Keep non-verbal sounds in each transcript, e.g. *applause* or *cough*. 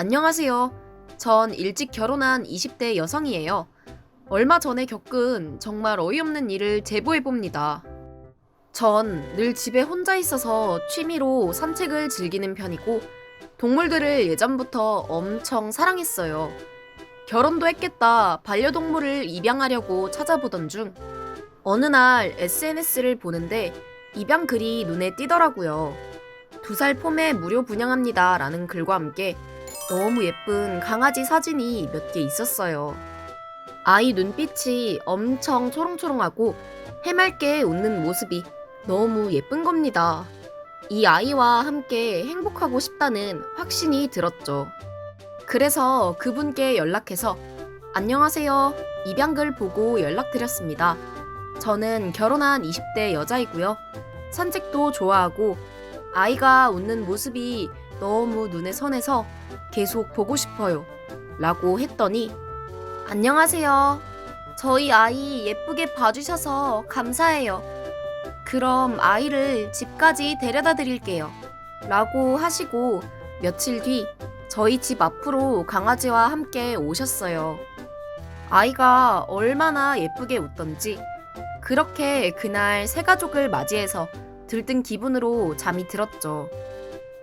안녕하세요. 전 일찍 결혼한 20대 여성이에요. 얼마 전에 겪은 정말 어이없는 일을 제보해 봅니다. 전 늘 집에 혼자 있어서 취미로 산책을 즐기는 편이고 동물들을 예전부터 엄청 사랑했어요. 결혼도 했겠다 반려동물을 입양하려고 찾아보던 중 어느 날 SNS를 보는데 입양 글이 눈에 띄더라고요. 두 살 폼에 무료 분양합니다 라는 글과 함께 너무 예쁜 강아지 사진이 몇 개 있었어요. 아이 눈빛이 엄청 초롱초롱하고 해맑게 웃는 모습이 너무 예쁜 겁니다. 이 아이와 함께 행복하고 싶다는 확신이 들었죠. 그래서 그분께 연락해서 안녕하세요. 입양글 보고 연락드렸습니다. 저는 결혼한 20대 여자이고요. 산책도 좋아하고 아이가 웃는 모습이 너무 눈에 선해서 계속 보고 싶어요. 라고 했더니 안녕하세요. 저희 아이 예쁘게 봐주셔서 감사해요. 그럼 아이를 집까지 데려다 드릴게요. 라고 하시고 며칠 뒤 저희 집 앞으로 강아지와 함께 오셨어요. 아이가 얼마나 예쁘게 웃던지 그렇게 그날 새 가족을 맞이해서 들뜬 기분으로 잠이 들었죠.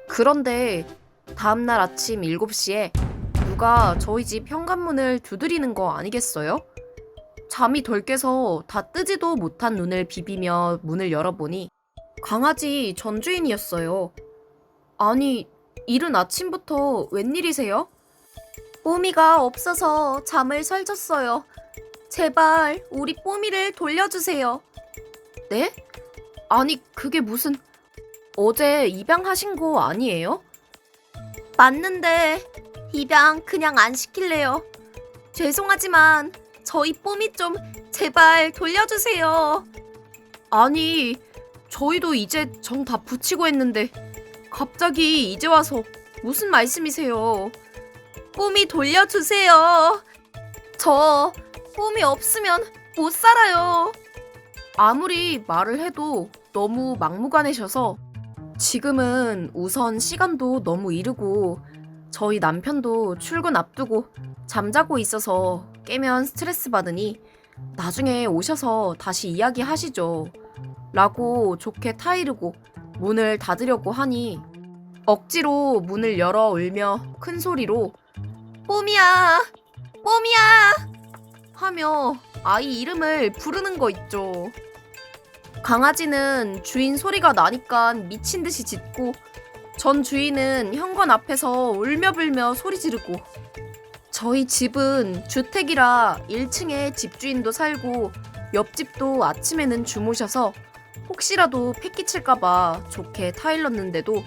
그런데 다음날 아침 7시에 누가 저희 집 현관문을 두드리는 거 아니겠어요? 잠이 덜 깨서 다 뜨지도 못한 눈을 비비며 문을 열어보니 강아지 전 주인이었어요. 아니, 이른 아침부터 웬일이세요? 뽀미가 없어서 잠을 설쳤어요. 제발 우리 뽀미를 돌려주세요. 네? 아니, 그게 무슨... 어제 입양하신 거 아니에요? 맞는데 입양 그냥 안 시킬래요. 죄송하지만 저희 뽀미 좀 제발 돌려주세요. 아니, 저희도 이제 정 다 붙이고 했는데 갑자기 이제 와서 무슨 말씀이세요? 뽀미 돌려주세요. 저 뽀미 없으면 못 살아요. 아무리 말을 해도 너무 막무가내셔서 지금은 우선 시간도 너무 이르고 저희 남편도 출근 앞두고 잠자고 있어서 깨면 스트레스 받으니 나중에 오셔서 다시 이야기하시죠. 라고 좋게 타이르고 문을 닫으려고 하니 억지로 문을 열어 울며 큰 소리로 뽀미야! 뽀미야! 하며 아이 이름을 부르는 거 있죠. 강아지는 주인 소리가 나니까 미친 듯이 짖고 전 주인은 현관 앞에서 울며불며 소리 지르고 저희 집은 주택이라 1층에 집주인도 살고 옆집도 아침에는 주무셔서 혹시라도 패기칠까봐 좋게 타일렀는데도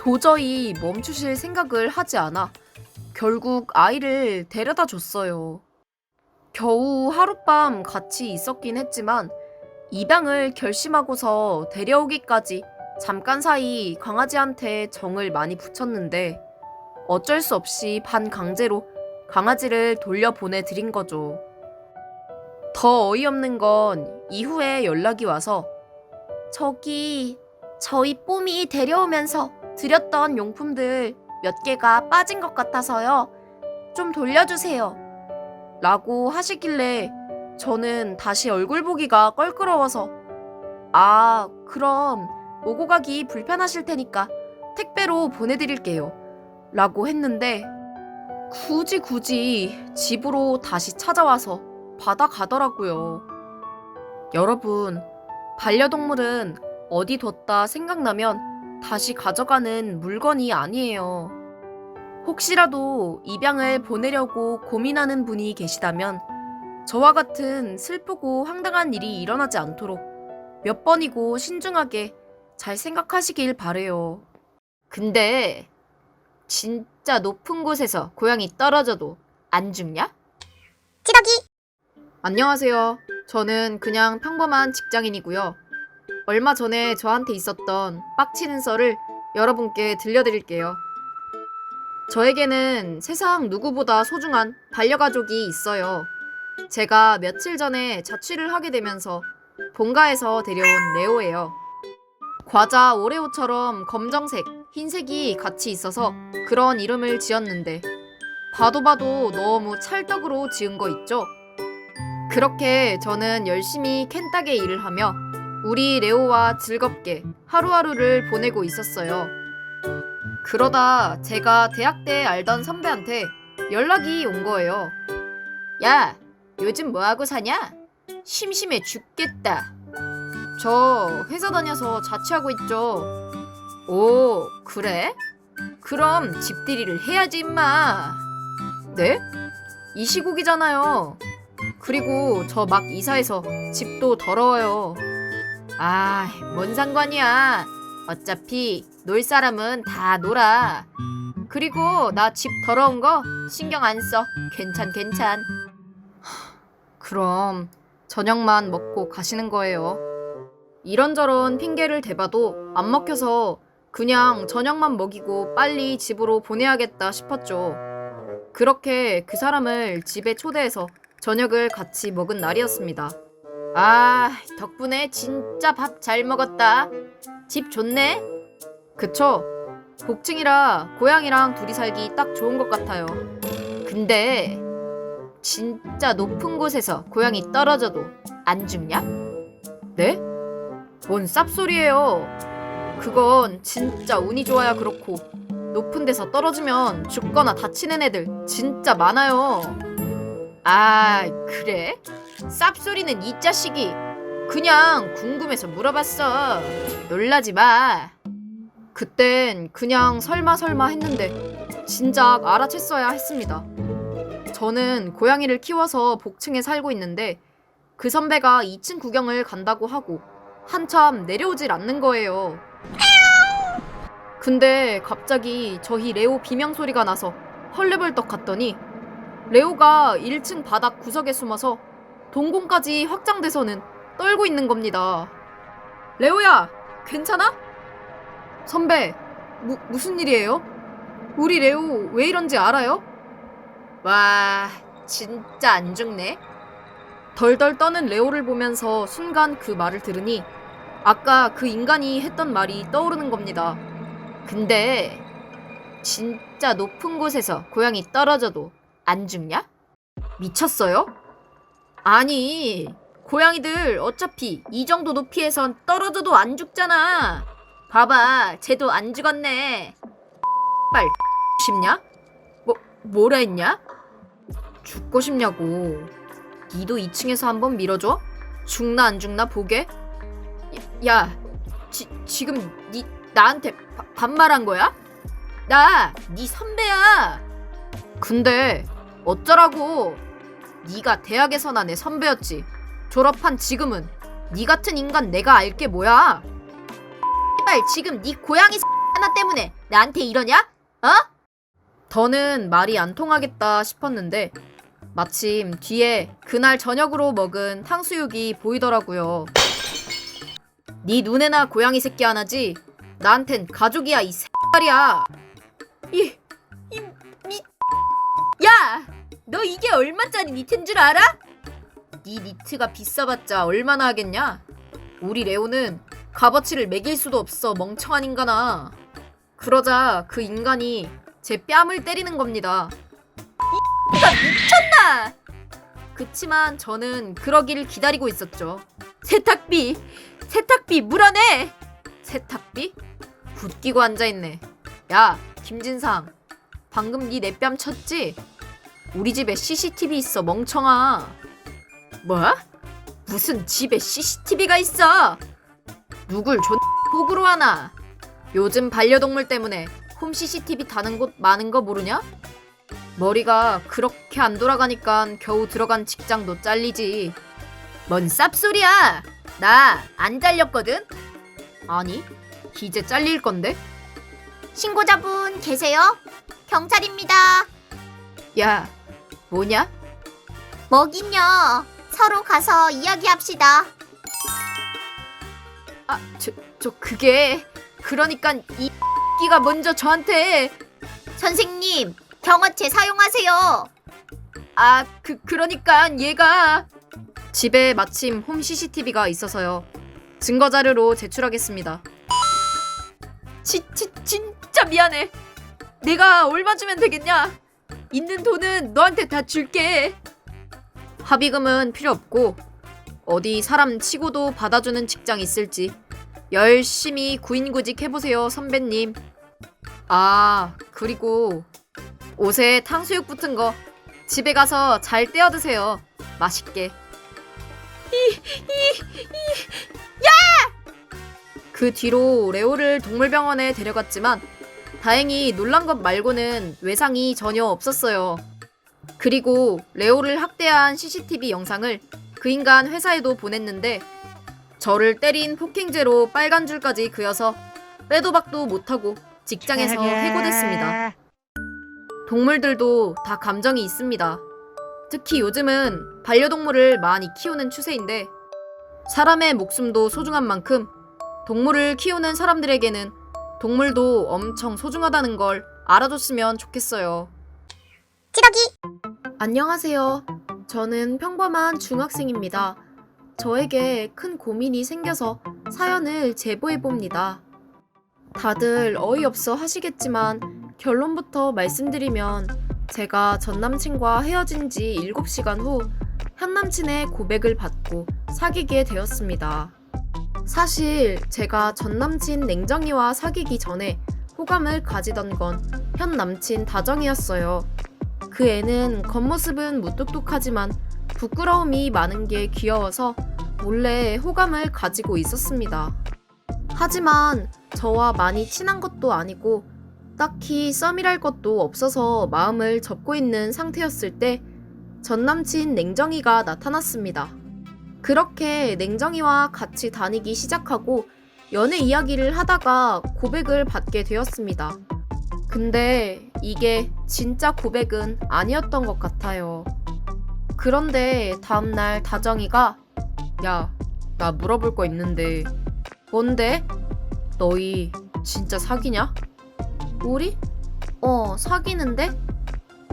도저히 멈추실 생각을 하지 않아 결국 아이를 데려다 줬어요. 겨우 하룻밤 같이 있었긴 했지만 입양을 결심하고서 데려오기까지 잠깐 사이 강아지한테 정을 많이 붙였는데 어쩔 수 없이 반강제로 강아지를 돌려보내 드린 거죠. 더 어이없는 건 이후에 연락이 와서 저기 저희 뽀미 데려오면서 드렸던 용품들 몇 개가 빠진 것 같아서요. 좀 돌려주세요. 라고 하시길래 저는 다시 얼굴 보기가 껄끄러워서 아, 그럼 오고 가기 불편하실 테니까 택배로 보내드릴게요. 라고 했는데 굳이 굳이 집으로 다시 찾아와서 받아가더라고요. 여러분, 반려동물은 어디 뒀다 생각나면 다시 가져가는 물건이 아니에요. 혹시라도 입양을 보내려고 고민하는 분이 계시다면 저와 같은 슬프고 황당한 일이 일어나지 않도록 몇 번이고 신중하게 잘 생각하시길 바래요. 근데 진짜 높은 곳에서 고양이 떨어져도 안 죽냐? 찌덕이 안녕하세요. 저는 그냥 평범한 직장인이고요. 얼마 전에 저한테 있었던 빡치는 썰을 여러분께 들려드릴게요. 저에게는 세상 누구보다 소중한 반려가족이 있어요. 제가 며칠 전에 자취를 하게 되면서 본가에서 데려온 레오예요. 과자 오레오처럼 검정색 흰색이 같이 있어서 그런 이름을 지었는데 봐도 봐도 너무 찰떡으로 지은 거 있죠? 그렇게 저는 열심히 캔따개 일을 하며 우리 레오와 즐겁게 하루하루를 보내고 있었어요. 그러다 제가 대학 때 알던 선배한테 연락이 온 거예요. 야, 요즘 뭐하고 사냐? 심심해 죽겠다. 저 회사 다녀서 자취하고 있죠. 오, 그래? 그럼 집들이를 해야지, 임마. 네? 이 시국이잖아요. 그리고 저 막 이사해서 집도 더러워요. 아, 뭔 상관이야. 어차피 놀 사람은 다 놀아. 그리고 나 집 더러운 거 신경 안 써. 괜찮, 괜찮. 하, 그럼 저녁만 먹고 가시는 거예요. 이런저런 핑계를 대봐도 안 먹혀서 그냥 저녁만 먹이고 빨리 집으로 보내야겠다 싶었죠. 그렇게 그 사람을 집에 초대해서 저녁을 같이 먹은 날이었습니다. 아, 덕분에 진짜 밥 잘 먹었다. 집 좋네? 그쵸? 복층이라 고양이랑 둘이 살기 딱 좋은 것 같아요. 근데 진짜 높은 곳에서 고양이 떨어져도 안 죽냐? 네? 뭔 쌉소리예요. 그건 진짜 운이 좋아야 그렇고 높은 데서 떨어지면 죽거나 다치는 애들 진짜 많아요. 아, 그래? 쌉소리는 이 자식이 그냥 궁금해서 물어봤어. 놀라지 마. 그땐 그냥 설마 설마 했는데 진작 알아챘어야 했습니다. 저는 고양이를 키워서 복층에 살고 있는데 그 선배가 2층 구경을 간다고 하고 한참 내려오질 않는 거예요. 근데 갑자기 저희 레오 비명 소리가 나서 헐레벌떡 갔더니 레오가 1층 바닥 구석에 숨어서 동공까지 확장돼서는 떨고 있는 겁니다. 레오야, 괜찮아? 선배, 무, 무슨 일이에요? 우리 레오 왜 이런지 알아요? 와, 진짜 안 죽네. 덜덜 떠는 레오를 보면서 순간 그 말을 들으니 아까 그 인간이 했던 말이 떠오르는 겁니다. 근데 진짜 높은 곳에서 고양이 떨어져도 안 죽냐? 미쳤어요? 아니, 고양이들 어차피 이 정도 높이에선 떨어져도 안 죽잖아. 봐봐, 쟤도 안 죽었네. 빨 싶냐? 뭐 뭐라 했냐? 죽고 싶냐고. 니도 2층에서 한번 밀어줘? 죽나 안 죽나 보게? 야, 지, 지금 니 나한테 바- 반말한 거야? 나네 선배야. 근데 어쩌라고? 네가 대학에서나 내 선배였지. 졸업한 지금은 네 같은 인간 내가 알게 뭐야? 빨 지금 네 고양이 하나 때문에 나한테 이러냐? 어? 더는 말이 안 통하겠다 싶었는데 마침 뒤에 그날 저녁으로 먹은 탕수육이 보이더라고요. 네 눈에나 고양이 새끼 하나지. 나한텐 가족이야 이 새끼야. 이, 이, 미, 야, 너 이게 얼마짜리 니트인 줄 알아? 네 니트가 비싸봤자 얼마나 하겠냐? 우리 레오는 값어치를 매길 수도 없어 멍청한 인간아. 그러자 그 인간이 제 뺨을 때리는 겁니다. 이 그치만 저는 그러기를 기다리고 있었죠. 세탁비, 세탁비 물어내. 세탁비? 굳기고 앉아있네. 야, 김진상. 방금 네 내 뺨 쳤지? 우리 집에 CCTV 있어, 멍청아. 뭐? 무슨 집에 CCTV가 있어? 누굴 존 복으로 하나? 요즘 반려동물 때문에 홈 CCTV 다는 곳 많은 거 모르냐? 머리가 그렇게 안 돌아가니까 겨우 들어간 직장도 잘리지. 뭔 쌉소리야! 나 안 잘렸거든? 아니, 이제 잘릴 건데? 신고자분 계세요? 경찰입니다. 야, 뭐냐? 뭐긴요. 서로 가서 이야기합시다. 아, 저, 저 그게 그러니까 이 *laughs* 끼가 먼저 저한테 선생님, 경어체 사용하세요. 아, 그 그러니까 얘가 집에 마침 홈 CCTV가 있어서요. 증거 자료로 제출하겠습니다. 진짜 진짜 미안해. 내가 얼마 주면 되겠냐? 있는 돈은 너한테 다 줄게. 합의금은 필요 없고 어디 사람 치고도 받아주는 직장 있을지 열심히 구인구직 해보세요 선배님. 아 그리고 옷에 탕수육 붙은 거 집에 가서 잘 떼어 드세요. 맛있게. 그 뒤로 레오를 동물병원에 데려갔지만 다행히 놀란 것 말고는 외상이 전혀 없었어요. 그리고 레오를 학대한 CCTV 영상을 그 인간 회사에도 보냈는데 저를 때린 폭행죄로 빨간 줄까지 그어서 빼도 박도 못하고 직장에서 해고됐습니다. 동물들도 다 감정이 있습니다. 특히 요즘은 반려동물을 많이 키우는 추세인데 사람의 목숨도 소중한 만큼 동물을 키우는 사람들에게는 동물도 엄청 소중하다는 걸 알아줬으면 좋겠어요. 찌덕이 안녕하세요. 저는 평범한 중학생입니다. 저에게 큰 고민이 생겨서 사연을 제보해봅니다. 다들 어이없어 하시겠지만 결론부터 말씀드리면 제가 전 남친과 헤어진 지 7시간 후 현 남친의 고백을 받고 사귀게 되었습니다. 사실 제가 전 남친 냉정이와 사귀기 전에 호감을 가지던 건 현 남친 다정이었어요. 그 애는 겉모습은 무뚝뚝하지만 부끄러움이 많은 게 귀여워서 몰래 호감을 가지고 있었습니다. 하지만 저와 많이 친한 것도 아니고 딱히 썸이랄 것도 없어서 마음을 접고 있는 상태였을 때 전 남친 냉정이가 나타났습니다. 그렇게 냉정이와 같이 다니기 시작하고 연애 이야기를 하다가 고백을 받게 되었습니다. 근데 이게 진짜 고백은 아니었던 것 같아요. 그런데 다음날 다정이가 야, 나 물어볼 거 있는데 뭔데? 너희 진짜 사귀냐? 우리? 어, 사귀는데?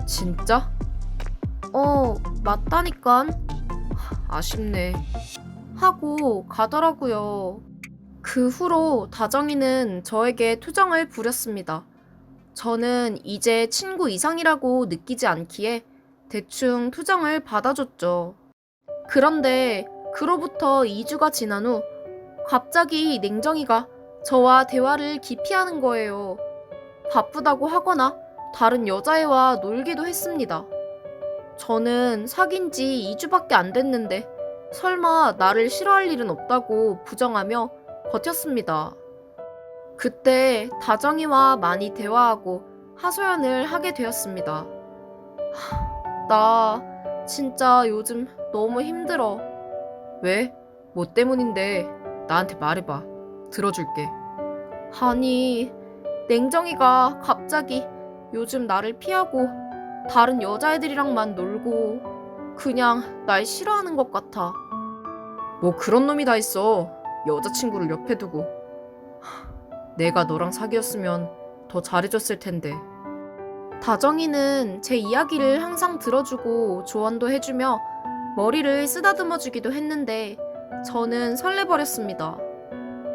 진짜? 어, 맞다니깐. 하, 아쉽네. 하고 가더라고요. 그 후로 다정이는 저에게 투정을 부렸습니다. 저는 이제 친구 이상이라고 느끼지 않기에 대충 투정을 받아줬죠. 그런데 그로부터 2주가 지난 후 갑자기 냉정이가 저와 대화를 기피하는 거예요. 바쁘다고 하거나 다른 여자애와 놀기도 했습니다. 저는 사귄 지 2주밖에 안 됐는데 설마 나를 싫어할 일은 없다고 부정하며 버텼습니다. 그때 다정이와 많이 대화하고 하소연을 하게 되었습니다. 하, 나 진짜 요즘 너무 힘들어. 왜? 뭐 때문인데? 나한테 말해봐. 들어줄게. 아니, 냉정이가 갑자기 요즘 나를 피하고 다른 여자애들이랑만 놀고 그냥 날 싫어하는 것 같아. 뭐 그런 놈이 다 있어. 여자친구를 옆에 두고. 내가 너랑 사귀었으면 더 잘해줬을 텐데. 다정이는 제 이야기를 항상 들어주고 조언도 해주며 머리를 쓰다듬어 주기도 했는데 저는 설레버렸습니다.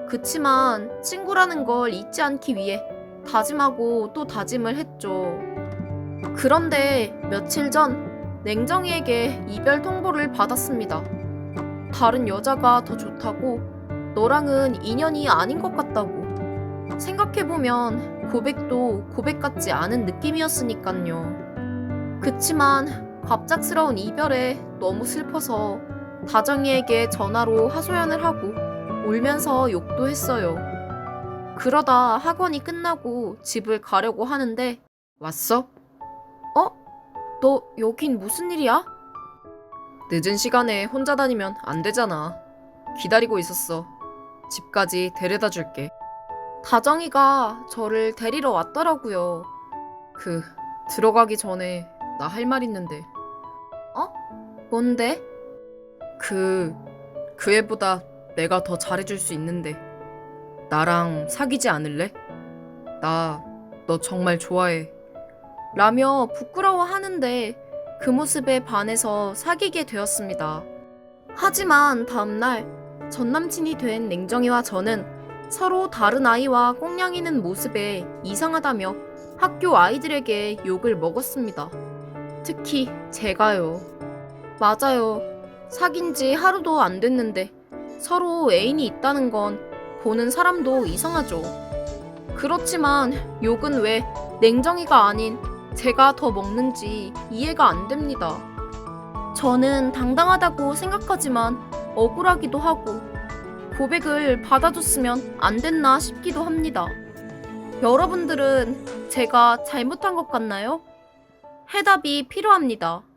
그치만 친구라는 걸 잊지 않기 위해 다짐하고 또 다짐을 했죠. 그런데 며칠 전 냉정이에게 이별 통보를 받았습니다. 다른 여자가 더 좋다고 너랑은 인연이 아닌 것 같다고. 생각해보면 고백도 고백 같지 않은 느낌이었으니깐요. 그치만 갑작스러운 이별에 너무 슬퍼서 다정이에게 전화로 하소연을 하고 울면서 욕도 했어요. 그러다 학원이 끝나고 집을 가려고 하는데 왔어? 어? 너 여긴 무슨 일이야? 늦은 시간에 혼자 다니면 안 되잖아. 기다리고 있었어. 집까지 데려다 줄게. 다정이가 저를 데리러 왔더라고요. 그, 들어가기 전에 나 할 말 있는데. 어? 뭔데? 그, 그 애보다 내가 더 잘해줄 수 있는데. 나랑 사귀지 않을래? 나 너 정말 좋아해. 라며 부끄러워 하는데 그 모습에 반해서 사귀게 되었습니다. 하지만 다음날 전 남친이 된 냉정이와 저는 서로 다른 아이와 꽁냥이는 모습에 이상하다며 학교 아이들에게 욕을 먹었습니다. 특히 제가요. 맞아요. 사귄 지 하루도 안 됐는데 서로 애인이 있다는 건 보는 사람도 이상하죠. 그렇지만 욕은 왜 냉정이가 아닌 제가 더 먹는지 이해가 안 됩니다. 저는 당당하다고 생각하지만 억울하기도 하고 고백을 받아줬으면 안 됐나 싶기도 합니다. 여러분들은 제가 잘못한 것 같나요? 해답이 필요합니다.